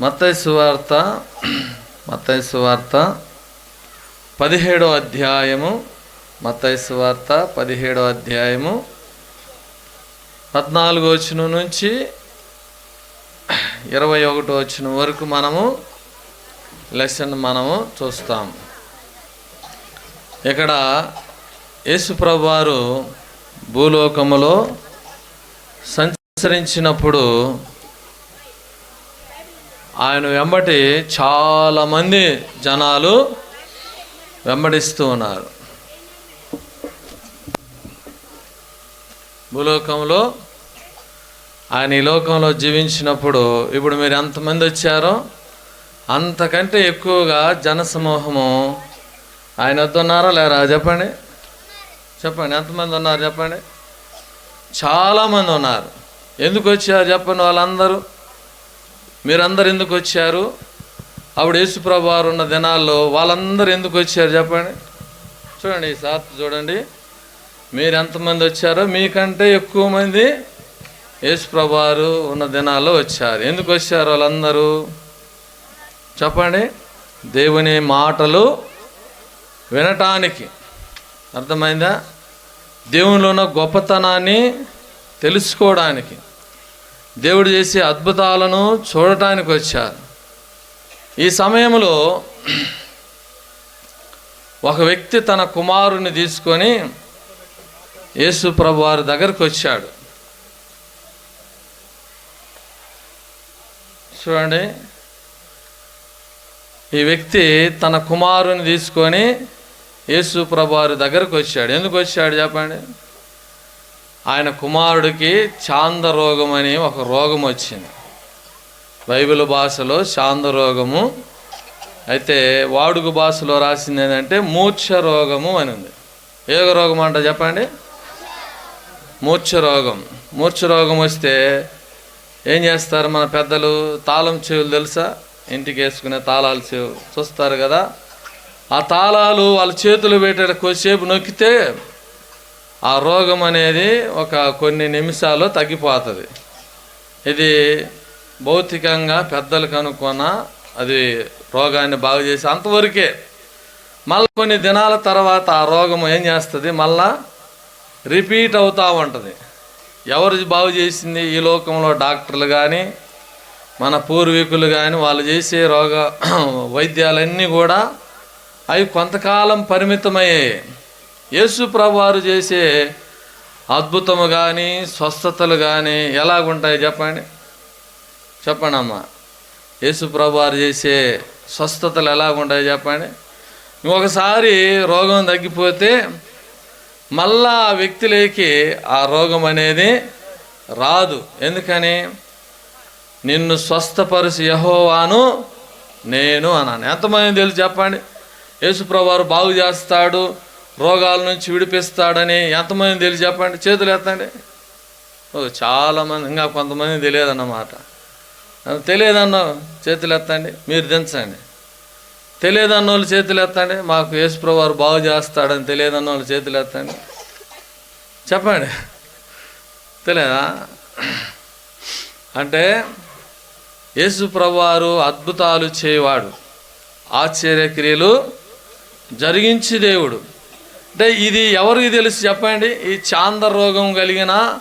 మత్తైసు వార్త మత్తైసు వార్త పదిహేడో అధ్యాయము మత్తైసు వార్త పదిహేడో అధ్యాయము పద్నాలుగో వచ్చిన నుంచి ఇరవై ఒకటో వచ్చిన వరకు మనము లెసన్ మనము చూస్తాం. ఇక్కడ యేసుప్రభు వారు భూలోకములో సంచరించినప్పుడు ఆయన వెంబటి చాలామంది జనాలు వెంబడిస్తూ ఉన్నారు. భూలోకంలో ఆయన ఈ లోకంలో జీవించినప్పుడు ఇప్పుడు మీరు ఎంతమంది వచ్చారో అంతకంటే ఎక్కువగా జనసమూహము ఆయన వద్ద ఉన్నారా లేరా? చెప్పండి. చెప్పండి. ఎంతమంది ఉన్నారు చెప్పండి. చాలామంది ఉన్నారు. ఎందుకు వచ్చారు చెప్పండి వాళ్ళందరూ? మీరందరు ఎందుకు వచ్చారు? అప్పుడు యేసుప్రభు వారు ఉన్న దినాల్లో వాళ్ళందరూ ఎందుకు వచ్చారు చెప్పండి? చూడండి ఈ సాత్ చూడండి. మీరు ఎంతమంది వచ్చారో మీకంటే ఎక్కువ మంది యేసుప్రభు వారు ఉన్న దినాల్లో వచ్చారు. ఎందుకు వచ్చారు వాళ్ళందరూ? చెప్పండి. దేవుని మాటలు వినటానికి. అర్థమైందా? దేవునిలో ఉన్న గొప్పతనాన్ని తెలుసుకోవడానికి. దేవుడు చేసే అద్భుతాలను చూడటానికి వచ్చారు. ఈ సమయంలో ఒక వ్యక్తి తన కుమారుని తీసుకొని యేసు ప్రభు వారి దగ్గరకు వచ్చాడు. చూడండి. ఈ వ్యక్తి తన కుమారుని తీసుకొని యేసు ప్రభు వారి దగ్గరకు వచ్చాడు. ఎందుకు వచ్చాడు చెప్పండి? ఆయన కుమారుడికి చాంద రోగం అని ఒక రోగం వచ్చింది. బైబిల్ భాషలో చాంద రోగము అయితే వాడుక భాషలో రాసింది ఏంటంటే మూర్ఛ రోగము అని ఉంది. ఏ రోగం అంట చెప్పండి. మూర్ఛ రోగం మూర్ఛ రోగం వస్తే ఏం చేస్తారు మన పెద్దలు? తాళం చెవులు తెలుసా? ఇంటికి వేసుకునే తాళాలు చెవు. చూస్తారు కదా? ఆ తాళాలు వాళ్ళ చేతులు పెట్టే కొద్దిసేపు నొక్కితే ఆ రోగం అనేది ఒక కొన్ని నిమిషాలు తగ్గిపోతుంది. ఇది భౌతికంగా పెద్దలు కనుక్కున్న అది రోగాన్ని బాగు చేసి అంతవరకే. మళ్ళీ కొన్ని దినాల తర్వాత ఆ రోగం ఏం చేస్తుంది? మళ్ళా రిపీట్ అవుతూ ఉంటుంది. ఎవరు బాగు చేసింది? ఈ లోకంలో డాక్టర్లు కానీ మన పూర్వీకులు కానీ వాళ్ళు చేసే రోగ వైద్యాలన్నీ కూడా అవి కొంతకాలం పరిమితమయ్యాయి. యేసు ప్రభువారు చేసే అద్భుతము కానీ స్వస్థతలు కానీ ఎలాగుంటాయి చెప్పండి? చెప్పండి అమ్మా. యేసు ప్రభువారు చేసే స్వస్థతలు ఎలాగుంటాయి చెప్పండి? ఒకసారి రోగం తగ్గిపోతే మళ్ళా ఆ వ్యక్తిలోకి ఆ రోగం అనేది రాదు. ఎందుకని? నిన్ను స్వస్థపరిచి యహోవాను నేను అన్నాను. ఎంతమంది తెలుసు చెప్పండి? యేసుప్రభువారు బాగు చేస్తాడు రోగాల నుంచి విడిపిస్తాడని ఎంతమంది తెలిసి చెప్పండి? చేతులు ఎత్తండి. ఓ చాలామంది ఇంకా కొంతమంది తెలియదన్నమాట. తెలియదన్న చేతులు ఎత్తండి. మీరు దించండి. తెలియదన్న వాళ్ళు చేతులు ఎత్తండి. మాకు యేసుప్రభు వారు బాగు చేస్తాడని తెలియదన్న వాళ్ళు చేతులు ఎత్తండి. చెప్పండి. తెలియదా? అంటే యేసుప్రభు వారు అద్భుతాలు చేయవాడు. ఆశ్చర్యక్రియలు జరిగించి దేవుడు. అంటే ఇది ఎవరికి తెలుసు చెప్పండి? ఈ చాంద రోగం కలిగిన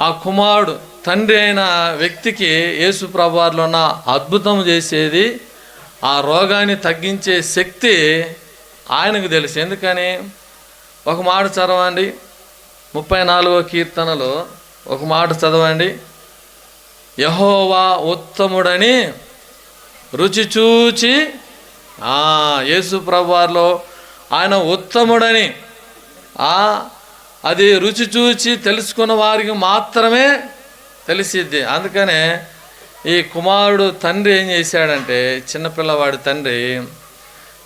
ఆ కుమారుడు తండ్రి అయిన వ్యక్తికి యేసు ప్రభువారిలో ఉన్న అద్భుతం చేసేది ఆ రోగాన్ని తగ్గించే శక్తి ఆయనకు తెలుసు. ఎందుకని? ఒక మాట చదవండి. ముప్పై నాలుగో కీర్తనలో ఒక మాట చదవండి. యహోవా ఉత్తముడని రుచి చూచి ఆ, యేసు ప్రభువారిలో ఆయన ఉత్తముడని. అది రుచి చూచి తెలుసుకున్న వారికి మాత్రమే తెలిసిద్ది. అందుకనే ఈ కుమారుడు తండ్రి ఏం చేశాడంటే చిన్నపిల్లవాడి తండ్రి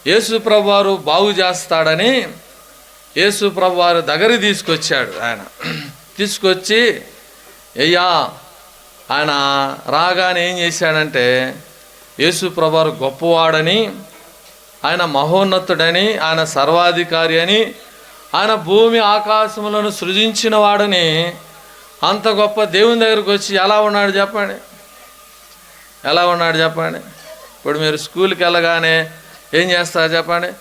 యేసు ప్రభువారు బాగు చేస్తాడని యేసు ప్రభువారు దగ్గర తీసుకొచ్చాడు ఆయన. తీసుకొచ్చి అయ్యా ఆయన రాగానే ఏం చేశాడంటే యేసు ప్రభువారు గొప్పవాడని ఆయన మహోన్నతుడని ఆయన సర్వాధికారి అని ఆయన భూమి ఆకాశములను సృజించిన వాడని అంత గొప్ప దేవుని దగ్గరకు వచ్చి ఎలా ఉన్నాడు చెప్పండి. ఎలా ఉన్నాడు చెప్పండి. ఇప్పుడు మీరు స్కూల్కి వెళ్ళగానే ఏం చేస్తారు చెప్పండి.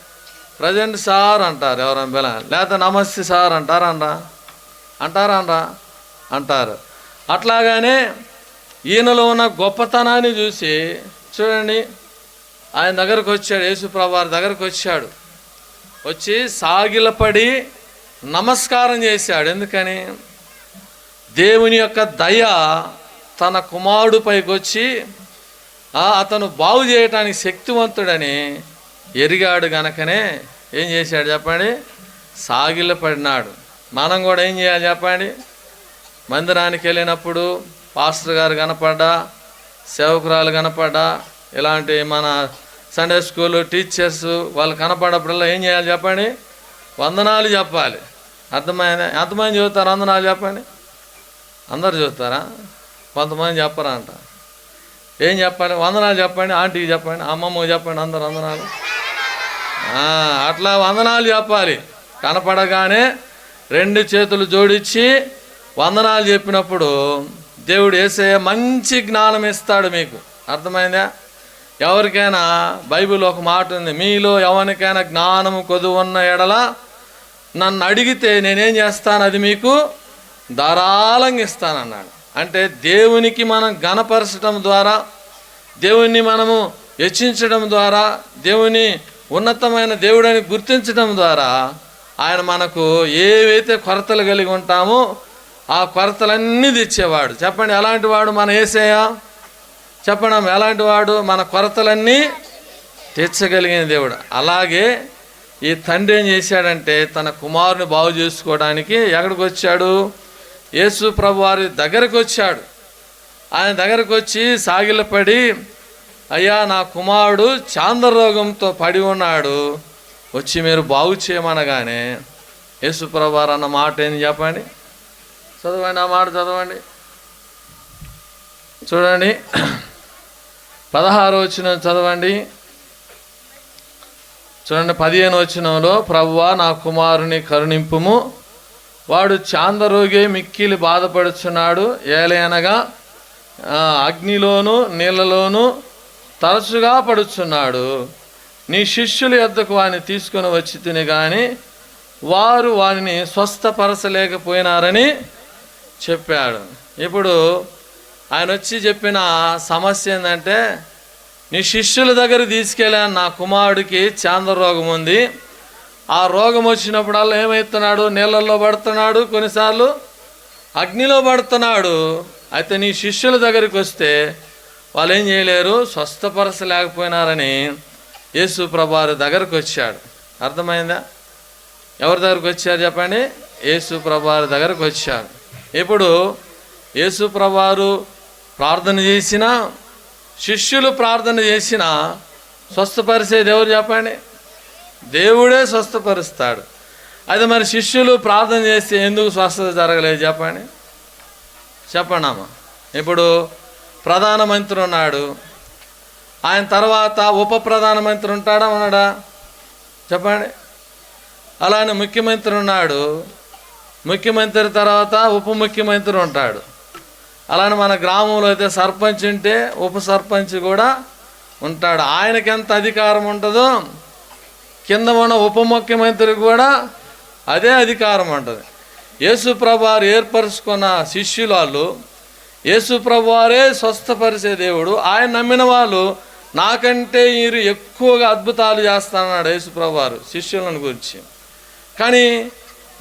ప్రజెంట్ సార్ అంటారు ఎవరైనా పిల్ల లేకపోతే నమస్తే సార్ అంటారా అంటారా అంటారు. అట్లాగానే ఈయనలో ఉన్న గొప్పతనాన్ని చూసి చూడండి ఆయన దగ్గరకు వచ్చాడు యేసుప్రభు వారి దగ్గరకు వచ్చాడు. వచ్చి సాగిలపడి నమస్కారం చేశాడు. ఎందుకని? దేవుని యొక్క దయ తన కుమారుడిపైకి వచ్చి అతను బాగు చేయటానికి శక్తివంతుడని ఎరిగాడు గనకనే ఏం చేశాడు చెప్పండి? సాగిలపడినాడు. మనం కూడా ఏం చేయాలి చెప్పండి? మందిరానికి వెళ్ళినప్పుడు పాస్టర్ గారు కనపడ్డా సేవకురాలు కనపడ్డా ఇలాంటి మన సండే స్కూల్ టీచర్స్ వాళ్ళు కనపడప్పుడల్లా ఏం చేయాలి చెప్పండి? వందనాలు చెప్పాలి. అర్థమైందా? ఎంతమంది చదువుతారు? వందనాలు చెప్పండి. అందరు చదువుతారా? కొంతమంది చెప్పరా అంట. ఏం చెప్పాలి? వందనాలు చెప్పండి. ఆంటీకి చెప్పండి. అమ్మమ్మకి చెప్పండి. అందరు వందనాలు. అట్లా వందనాలు చెప్పాలి. కనపడగానే రెండు చేతులు జోడించి వందనాలు చెప్పినప్పుడు దేవుడు వేసే మంచి జ్ఞానం ఇస్తాడు మీకు. అర్థమైందా? ఎవరికైనా బైబిల్ ఒక మాట ఉంది మీలో ఎవరికైనా జ్ఞానము కొదువున్న ఎడల నన్ను అడిగితే నేనేం చేస్తాను? అది మీకు ధారాళంగా ఇస్తానన్నాడు. అంటే దేవునికి మనం గణపరచడం ద్వారా దేవుణ్ణి మనము హెచ్చించడం ద్వారా దేవుని ఉన్నతమైన దేవుడని గుర్తించడం ద్వారా ఆయన మనకు ఏవైతే కొరతలు కలిగి ఉంటామో ఆ కొరతలన్నీ తెచ్చేవాడు. చెప్పండి అలాంటి వాడు మన ఏసేయా చెప్పండి ఎలాంటి వాడు మన కొరతలన్నీ తీర్చగలిగిన దేవుడు. అలాగే ఈ తండ్రి ఏం చేశాడంటే తన కుమారుని బాగు చేసుకోవడానికి ఎక్కడికి వచ్చాడు? యేసు ప్రభు వారి దగ్గరకు వచ్చాడు. ఆయన దగ్గరకు వచ్చి సాగిలపడి అయ్యా నా కుమారుడు చాంద్రరోగంతో పడి ఉన్నాడు. వచ్చి మీరు బాగు చేయమనగానే యేసు ప్రభు వారు అన్న మాట ఏంది చెప్పండి? చదవండి ఆ మాట చదవండి. చూడండి. పదహారు వచ్చిన చదవండి. చూడండి పదిహేను వచనంలో ప్రవ్వా నా కుమారుని కరుణింపుము. వాడు చాందరోగే మిక్కిలి బాధపడుచున్నాడు. ఏలైనగా అగ్నిలోను నీళ్ళలోను తరచుగా పడుచున్నాడు. నీ శిష్యుల యొద్దకు వాని తీసుకొని వచ్చి తిని కానీ వారు వారిని స్వస్థపరచలేకపోయినారని చెప్పాడు. ఇప్పుడు ఆయన వచ్చి చెప్పిన సమస్య ఏంటంటే నీ శిష్యుల దగ్గర తీసుకెళ్ళాను నా కుమారుడికి చాంద్ర రోగం ఉంది. ఆ రోగం వచ్చినప్పుడల్లా ఏమవుతున్నాడు నీళ్ళల్లో పడుతున్నాడు కొన్నిసార్లు. అగ్నిలో పడుతున్నాడు. అయితే నీ శిష్యుల దగ్గరికి వస్తే వాళ్ళు ఏం చేయలేరు? స్వస్థపరచలేకపోయినారని యేసు ప్రభారి దగ్గరకు వచ్చాడు. అర్థమైందా? ఎవరి దగ్గరకు వచ్చారు చెప్పండి? యేసు ప్రభారి దగ్గరకు వచ్చాడు. ఇప్పుడు యేసు ప్రభారు ప్రార్థన చేసిన శిష్యులు ప్రార్థన చేసిన స్వస్థపరిచేది ఎవరు చెప్పండి? దేవుడే స్వస్థపరుస్తాడు. అయితే మరి శిష్యులు ప్రార్థన చేస్తే ఎందుకు స్వస్థత జరగలేదు చెప్పండి? చెప్పండి అమ్మ. ఇప్పుడు ప్రధానమంత్రి ఉన్నాడు. ఆయన తర్వాత ఉప ప్రధానమంత్రి ఉంటాడా ఉన్నాడా? చెప్పండి. అలానే ముఖ్యమంత్రి ఉన్నాడు. ముఖ్యమంత్రి తర్వాత ఉప ముఖ్యమంత్రి ఉంటాడు. అలానే మన గ్రామంలో అయితే సర్పంచ్ ఉంటే ఉప సర్పంచ్ కూడా ఉంటాడు. ఆయనకి ఎంత అధికారం ఉంటుందో కింద ఉన్న ఉప ముఖ్యమంత్రికి కూడా అదే అధికారం ఉంటుంది. యేసుప్రభారు ఏర్పరచుకున్న శిష్యులు వాళ్ళు యేసుప్రభువారే స్వస్థపరిచే దేవుడు ఆయన నమ్మిన వాళ్ళు నాకంటే మీరు ఎక్కువగా అద్భుతాలు చేస్తానన్నాడు యేసుప్రభువారు శిష్యులను గురించి. కానీ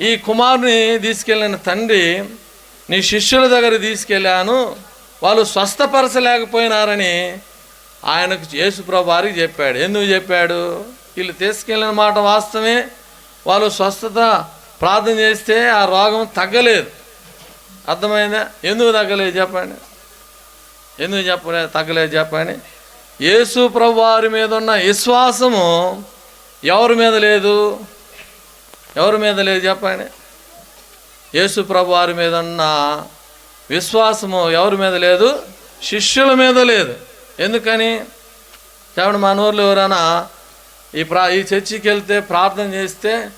ఈ కుమారుని తీసుకెళ్ళిన తండ్రి నీ శిష్యుల దగ్గర తీసుకెళ్ళాను వాళ్ళు స్వస్థపరచలేకపోయినారని ఆయనకు యేసుప్రభు వారికి చెప్పాడు. ఎందుకు చెప్పాడు? వీళ్ళు తీసుకెళ్ళిన మాట వాస్తవమే. వాళ్ళు స్వస్థత ప్రార్థన చేస్తే ఆ రోగం తగ్గలేదు. అర్థమైందా? ఎందుకు తగ్గలేదు చెప్పండి. ఎందుకు చెప్పలేదు తగ్గలేదు చెప్పండి. యేసు ప్రభు వారి మీద ఉన్న విశ్వాసము ఎవరి మీద లేదు? ఎవరి మీద లేదు చెప్పండి. యేసు ప్రభు వారి మీద ఉన్న విశ్వాసము ఎవరి మీద లేదు? శిష్యుల మీద లేదు. ఎందుకని? కాబట్టి మన ఊర్లో ఎవరైనా ఈ ప్రా ఈ చర్చికి వెళ్తే ప్రార్థన చేస్తే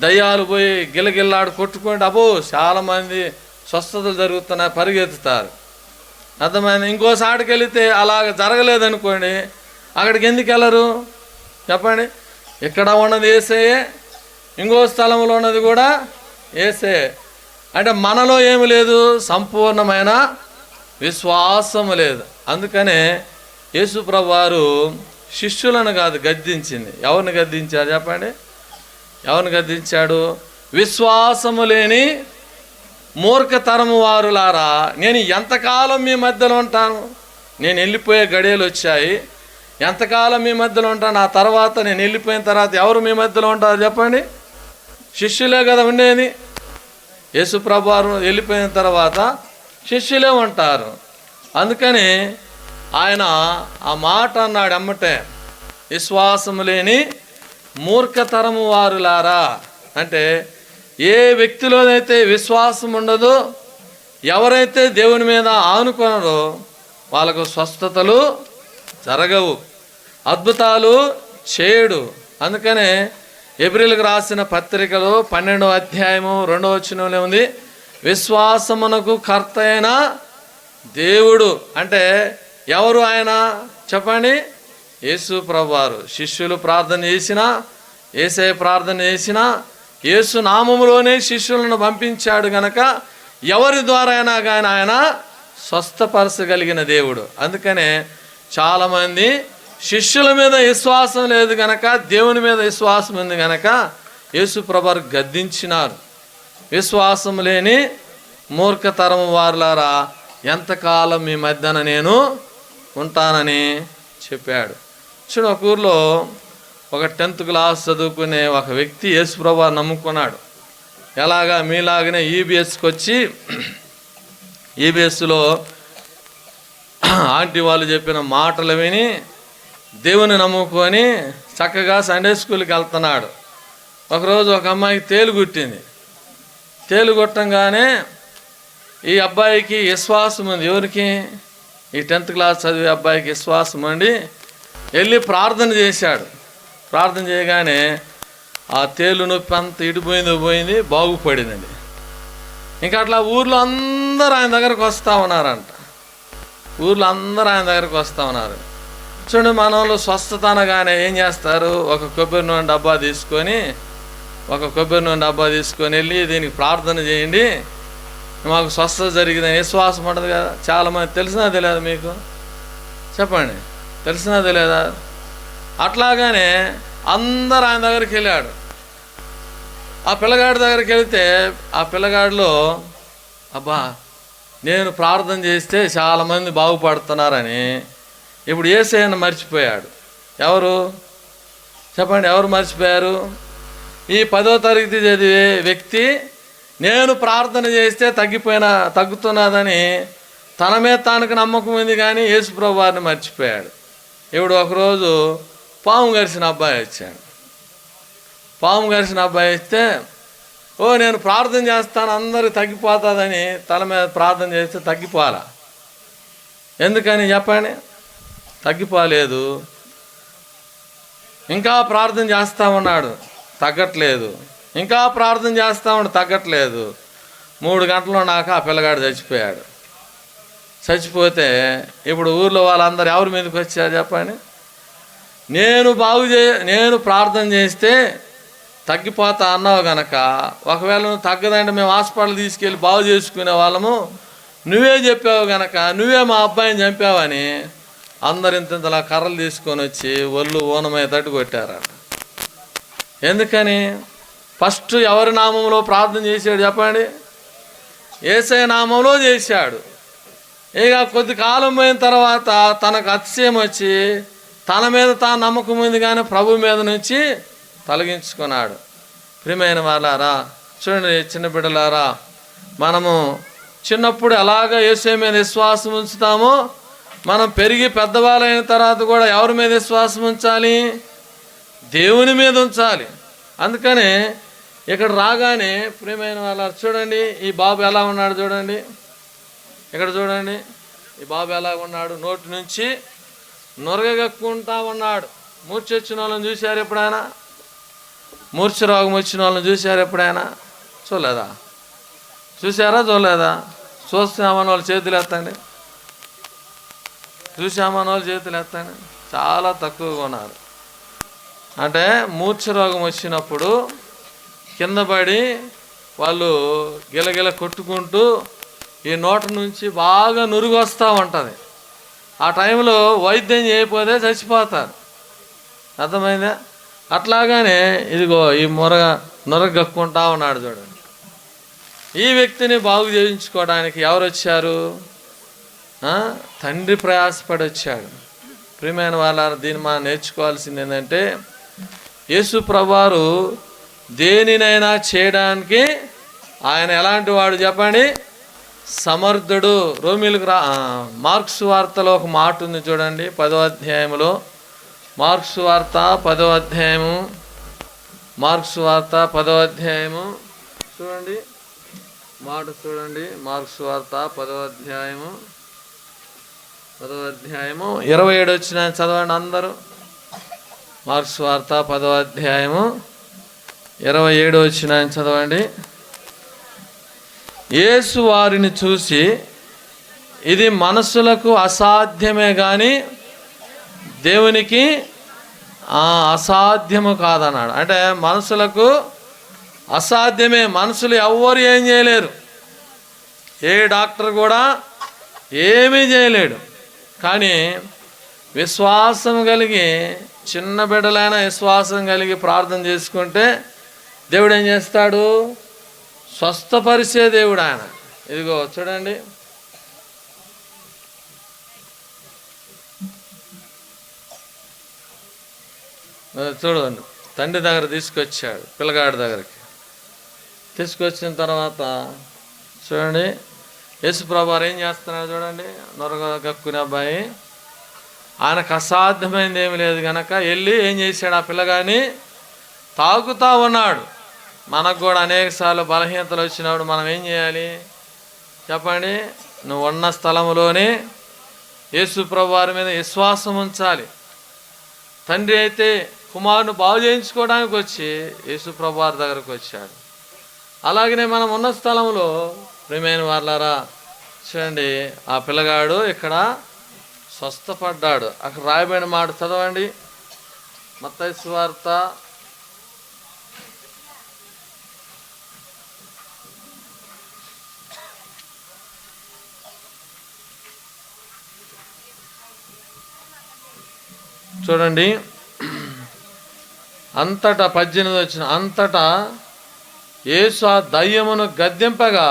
దయ్యాలు పోయి గిలగిల్లాడు కొట్టుకుంటే అబ్బో చాలామంది స్వస్థతలు జరుగుతున్నాయి పరిగెత్తుతారు. అర్థమైంది? ఇంకోసాటికి వెళితే అలాగ జరగలేదనుకోండి అక్కడికి ఎందుకు వెళ్ళరు? చెప్పండి. ఇక్కడ ఉన్నది వేసేయే ఇంకో స్థలంలో ఉన్నది కూడా ఏసే. అంటే మనలో ఏమి లేదు సంపూర్ణమైన విశ్వాసం లేదు. అందుకనే యేసుప్రభు వారు శిష్యులను కాదు గద్దించింది. ఎవరిని గద్దించారు చెప్పండి? ఎవరిని గద్దించాడు? విశ్వాసము లేని మూర్ఖతరము వారులారా నేను ఎంతకాలం మీ మధ్యలో ఉంటాను? నేను వెళ్ళిపోయే గడియలు వచ్చాయి. ఎంతకాలం మీ మధ్యలో ఉంటాను? ఆ తర్వాత నేను వెళ్ళిపోయిన తర్వాత ఎవరు మీ మధ్యలో ఉంటారు చెప్పండి? శిష్యులే కదా ఉండేది? యేసుప్రభు వారు వెళ్ళిపోయిన తర్వాత శిష్యులే ఉంటారు. అందుకని ఆయన ఆ మాట అన్నాడు అమ్మటే విశ్వాసము లేని మూర్ఖతరము వారులారా. అంటే ఏ వ్యక్తిలోనైతే విశ్వాసం ఉండదో ఎవరైతే దేవుని మీద ఆనుకొనరో వాళ్ళకు స్వస్థతలు జరగవు అద్భుతాలు చేయడు. అందుకనే ఏప్రిల్కి రాసిన పత్రికలో పన్నెండవ అధ్యాయము రెండవ వచనంలో ఉంది విశ్వాసమునకు కర్త అయిన దేవుడు. అంటే ఎవరు ఆయన? చెప్పండి. యేసు ప్రభువారు. శిష్యులు ప్రార్థన చేసినా ఏసే ప్రార్థన చేసినా యేసు నామములోనే శిష్యులను పంపించాడు గనక ఎవరి ద్వారా అయినా కానీ ఆయన స్వస్థపరచగలిగిన దేవుడు. అందుకనే చాలామంది శిష్యుల మీద విశ్వాసం లేదు గనక దేవుని మీద విశ్వాసం ఉంది గనక యేసుప్రభర్ గద్దించినారు. విశ్వాసం లేని మూర్ఖతరం వారులారా ఎంతకాలం మీ మధ్యన నేను ఉంటానని చెప్పాడు. చూడు ఒక ఊర్లో ఒక టెన్త్ క్లాస్ చదువుకునే ఒక వ్యక్తి యేసుప్రభా నమ్ముకున్నాడు. ఎలాగా మీలాగనే ఈబీఎస్కి వచ్చి ఈబీఎస్లో ఆంటీ వాళ్ళు చెప్పిన మాటలు విని దేవుని నమ్ముకొని చక్కగా సండే స్కూల్కి వెళ్తున్నాడు. ఒకరోజు ఒక అమ్మాయికి తేలు కుట్టింది. తేలు కొట్టంగానే ఈ అబ్బాయికి విశ్వాసం ఉంది. ఎవరికి? ఈ టెన్త్ క్లాస్ చదివే అబ్బాయికి విశ్వాసం అండి వెళ్ళి ప్రార్థన చేశాడు. ప్రార్థన చేయగానే ఆ తేలు నొప్పి అంత ఇడిపోయింది పోయింది బాగుపడిందండి. ఇంకా అట్లా ఊర్లో అందరూ ఆయన దగ్గరకు వస్తూ ఉన్నారంట. ఊర్లో అందరూ ఆయన దగ్గరకు వస్తూ ఉన్నారు. చూడండి మన స్వస్థత అనగానే ఏం చేస్తారు? ఒక కొబ్బరి నూనె డబ్బా తీసుకొని ఒక కొబ్బరి నూనె డబ్బా తీసుకొని వెళ్ళి దీనికి ప్రార్థన చేయండి. మాకు స్వస్థత జరిగిందని విశ్వాసం ఉండదు కదా? చాలామంది తెలిసినా తెలియదు మీకు. చెప్పండి. తెలిసినా తెలియదా? అట్లాగానే అందరు ఆయన దగ్గరికి వెళ్ళాడు. ఆ పిల్లగాడి దగ్గరికి వెళితే ఆ పిల్లగాడిలో అబ్బా నేను ప్రార్థన చేస్తే చాలామంది బాగుపడుతున్నారని ఇప్పుడు ఏసైనా మర్చిపోయాడు. ఎవరు? చెప్పండి ఎవరు మర్చిపోయారు? ఈ పదో తరగతి చదివే వ్యక్తి నేను ప్రార్థన చేస్తే తగ్గిపోయిన తగ్గుతున్నదని తన మీద తనకు నమ్మకం ఉంది కానీ యేసుప్రభు వారిని మర్చిపోయాడు. ఇప్పుడు ఒకరోజు పాము గరిసిన అబ్బాయి వచ్చాడు. పాము గరిసిన అబ్బాయి వస్తే ఓ నేను ప్రార్థన చేస్తాను అందరికి తగ్గిపోతుందని తల మీద ప్రార్థన చేస్తే తగ్గిపోవాలా? ఎందుకని చెప్పండి? తగ్గిపోలేదు. ఇంకా ప్రార్థన చేస్తా ఉన్నాడు తగ్గట్లేదు. ఇంకా ప్రార్థన చేస్తా ఉన్నాడు తగ్గట్లేదు. మూడు గంటలు నాక ఆ పిల్లగాడు చచ్చిపోయాడు. చచ్చిపోతే ఇప్పుడు ఊర్లో వాళ్ళందరూ ఎవరి మీదకి వచ్చారు చెప్పండి? నేను బాగు చే నేను ప్రార్థన చేస్తే తగ్గిపోతా అన్నావు గనక ఒకవేళ నువ్వు తగ్గదంటే మేము హాస్పిటల్ తీసుకెళ్ళి బాగు చేసుకునే వాళ్ళము. నువ్వే చెప్పావు గనక నువ్వే మా అబ్బాయిని చంపావని అందరు ఇంతలా కర్రలు తీసుకొని వచ్చి ఒళ్ళు ఓనమై తట్టు కొట్టారట. ఎందుకని? ఫస్ట్ ఎవరి నామంలో ప్రార్థన చేశాడు చెప్పండి? ఏసై నామంలో చేశాడు. ఇక కొద్ది కాలం పోయిన తర్వాత తనకు అతిశయం వచ్చి తన మీద తాను నమ్మకం ఉంది కానీ ప్రభు మీద నుంచి తొలగించుకున్నాడు. ప్రియమైన వాళ్ళారా చూడండి చిన్న బిడ్డలారా మనము చిన్నప్పుడు ఎలాగ యేసే మీద విశ్వాసం ఉంచుతామో మనం పెరిగి పెద్దవాళ్ళైన తర్వాత కూడా ఎవరి మీద విశ్వాసం ఉంచాలి? దేవుని మీద ఉంచాలి. అందుకనే ఇక్కడ రాగానే ప్రియమైన వాళ్ళ చూడండి ఈ బాబు ఎలా ఉన్నాడు చూడండి. ఇక్కడ చూడండి ఈ బాబు ఎలా ఉన్నాడు? నోటి నుంచి నొరగక్కుంటా ఉన్నాడు. మూర్చి వచ్చిన వాళ్ళని చూశారు ఎప్పుడైనా? మూర్చి రోగం వచ్చిన వాళ్ళని చూశారు ఎప్పుడైనా? చూడలేదా? చూసారా చూడలేదా? చూస్తామని వాళ్ళు చేతులు ఎత్తండి. చూసామన్న వాళ్ళు చేతులు ఎత్తాను చాలా తక్కువగా ఉన్నారు అంటే మూర్ఛ రోగం వచ్చినప్పుడు కింద పడి వాళ్ళు గిలగిల కొట్టుకుంటూ ఈ నోట నుంచి బాగా నురుగు వస్తూ ఉంటుంది. ఆ టైంలో వైద్యం చేయకపోతే చచ్చిపోతారు. అర్థమైందా? అట్లాగానే ఇదిగో ఈ మొరగ నొరగ గక్కుంటా ఉన్నాడు చూడండి. ఈ వ్యక్తిని బాగు చేయించుకోవడానికి ఎవరు వచ్చారు? తండ్రి ప్రయాసపడి వచ్చాడు ప్రియమైన వాళ్ళ దీన్ని మనం నేర్చుకోవాల్సింది ఏంటంటే యేసు ప్రభువారు దేనినైనా చేయడానికి ఆయన ఎలాంటి వాడు చెప్పండి? సమర్థుడు. రోమిలకు రా మార్క్స్ వార్తలో ఒక మాట ఉంది చూడండి పదో అధ్యాయంలో మార్క్స్ వార్త పదో అధ్యాయము. మార్క్స్ వార్త పదో అధ్యాయము. చూడండి మాట చూడండి మార్క్స్ వార్త పదో అధ్యాయము. పదో అధ్యాయము. ఇరవై ఏడు వచ్చిన చదవండి అందరూ. మార్క్స్ వార్త పదో అధ్యాయము. ఇరవై ఏడు వచ్చిన చదవండి. యేసు వారిని చూసి ఇది మనసులకు అసాధ్యమే కానీ దేవునికి అసాధ్యము కాదన్నాడు. అంటే మనసులకు అసాధ్యమే. మనసులు ఎవ్వరు ఏం చేయలేరు. ఏ డాక్టర్ కూడా ఏమీ చేయలేడు. కానీ విశ్వాసం కలిగి చిన్న బిడ్డలైన విశ్వాసం కలిగి ప్రార్థన చేసుకుంటే దేవుడు ఏం చేస్తాడు? స్వస్థపరిచే దేవుడు ఆయన. ఇదిగో చూడండి. చూడండి తండ్రి దగ్గర తీసుకొచ్చాడు పిల్లగాడి దగ్గరికి. తీసుకొచ్చిన తర్వాత చూడండి. యేసుప్రభు ఏం చేస్తున్నాడు చూడండి. నొరగ గక్కునే అబ్బాయి. ఆయనకు అసాధ్యమైనది ఏమి లేదు కనుక వెళ్ళి ఏం చేశాడు ఆ పిల్లగాని? తాగుతూ ఉన్నాడు. మనకు కూడా అనేకసార్లు బలహీనతలు వచ్చినప్పుడు మనం ఏం చేయాలి? చెప్పండి. నువ్వు ఉన్న స్థలంలోనే యేసు వారి మీద విశ్వాసం ఉంచాలి. తండ్రి అయితే కుమారుని బాగు చేయించుకోవడానికి వచ్చి యేసు వారి దగ్గరకు వచ్చాడు. అలాగనే మనం ఉన్న స్థలంలో ప్రియమైన వాళ్ళారా చూడండి ఆ పిల్లగాడు ఇక్కడ స్వస్థపడ్డాడు. అక్కడ రాయబడిన మాట చదవండి. మత్తయి వార్త. చూడండి అంతటా పద్దెనిమిది వచ్చిన అంతటా యేసు ఆ దయ్యమును గద్దెంపగా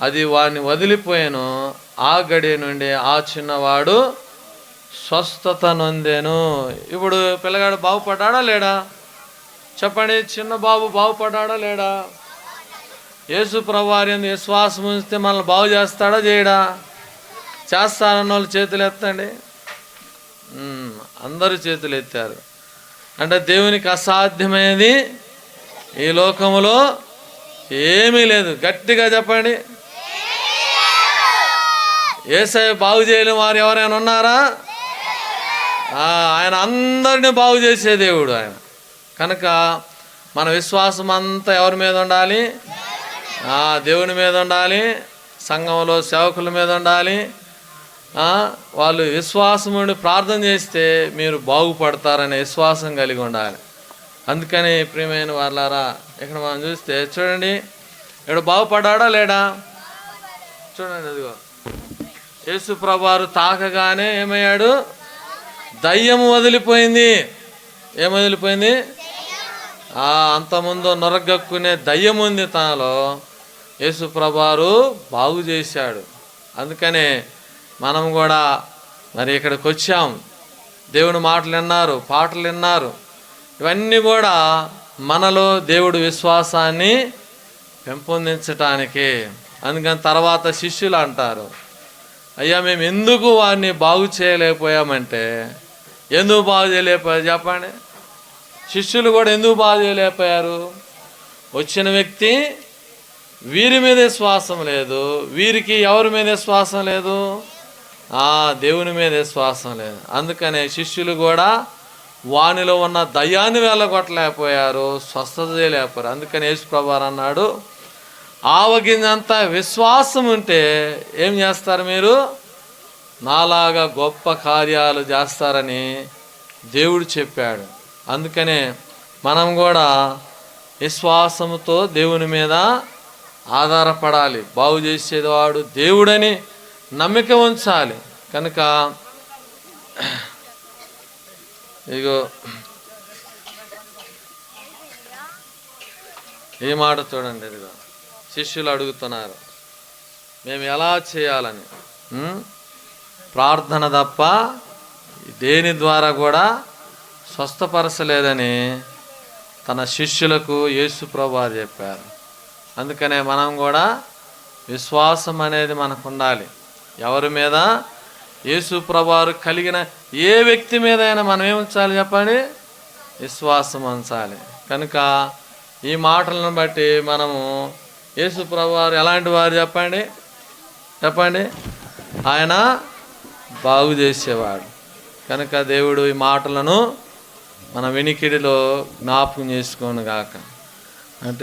అది వాడిని వదిలిపోయాను. ఆ గడి నుండి ఆ చిన్నవాడు స్వస్థత నొందాను ఇప్పుడు పిల్లగాడు బాగుపడ్డాడా లేడా? చెప్పండి చిన్న బాబు బాగుపడ్డాడా లేడా? యేసు ప్రభువారి విశ్వాసం ఉంచితే మనల్ని బాగు చేస్తాడా చేయడా? చేస్తానన్న వాళ్ళు చేతులు ఎత్తండి. అందరూ చేతులు ఎత్తారు. అంటే దేవునికి అసాధ్యమైనది ఈ లోకంలో ఏమీ లేదు. గట్టిగా చెప్పండి. ఏసై బాగు చేయలేని వారు ఎవరైనా ఉన్నారా? ఆయన అందరిని బాగు చేసే దేవుడు ఆయన. కనుక మన విశ్వాసం అంతా ఎవరి మీద ఉండాలి? దేవుని మీద ఉండాలి సంఘంలో సేవకుల మీద ఉండాలి. వాళ్ళు విశ్వాసం ఉండి ప్రార్థన చేస్తే మీరు బాగుపడతారనే విశ్వాసం కలిగి ఉండాలి. అందుకని ప్రియమైన వాళ్ళారా ఇక్కడ మనం చూస్తే చూడండి ఇక్కడ బాగుపడ్డాడా లేడా? చూడండి అదిగో. యేసుప్రభారు తాకగానే ఏమయ్యాడు? దయ్యము వదిలిపోయింది. ఏం వదిలిపోయింది? ఆ, నొరగక్కునే దయ్యం ఉంది తనలో. యేసుప్రభారు బాగు చేశాడు. అందుకనే మనం కూడా మరి ఇక్కడికి వచ్చాం దేవుని మాటలు విన్నారు పాటలు విన్నారు ఇవన్నీ కూడా మనలో దేవుడు విశ్వాసాన్ని పెంపొందించటానికి. అందుకని తర్వాత శిష్యులు అంటారు. అయ్యా మేము ఎందుకు వారిని బాగు చేయలేకపోయామంటే ఎందుకు బాగు చేయలేకపోయారు చెప్పండి. శిష్యులు కూడా ఎందుకు బాగు చేయలేకపోయారు? వచ్చిన వ్యక్తి వీరి మీదే శ్వాసం లేదు వీరికి ఎవరి మీదే శ్వాసం లేదు? ఆ దేవుని మీదే శ్వాసం లేదు. అందుకనే శిష్యులు కూడా వానిలో ఉన్న దయ్యాన్ని వెళ్ళగొట్టలేకపోయారు స్వస్థత చేయలేకపోయారు. అందుకని యేసు ప్రభారు అన్నాడు ఆవగింజంత విశ్వాసం ఉంటే ఏం చేస్తారు మీరు? నాలాగా గొప్ప కార్యాలు చేస్తారని దేవుడు చెప్పాడు. అందుకనే మనం కూడా విశ్వాసముతో దేవుని మీద ఆధారపడాలి. బాగు చేసేవాడు దేవుడని నమ్మిక ఉంచాలి. కనుక ఇగో ఈ మాట చూడండి ఇదిగో. శిష్యులు అడుగుతున్నారు మేము ఎలా చేయాలని? ప్రార్థన తప్ప దేని ద్వారా కూడా స్వస్థపరచలేదని తన శిష్యులకు యేసు ప్రభువారు చెప్పారు. అందుకనే మనం కూడా విశ్వాసం అనేది మనకు ఉండాలి ఎవరి మీద? యేసు ప్రభువారు కలిగిన ఏ వ్యక్తి మీద అయినా మనం ఏం ఉంచాలి చెప్పండి? విశ్వాసం ఉంచాలి. కనుక ఈ మాటలను బట్టి మనము యేసు ప్రభువారు ఎలాంటి వారు చెప్పండి? చెప్పండి. ఆయన బాగు చేసేవాడు. కనుక దేవుడు ఈ మాటలను మన వెనికిడిలో జ్ఞాపకం చేసుకోను గాక అంటే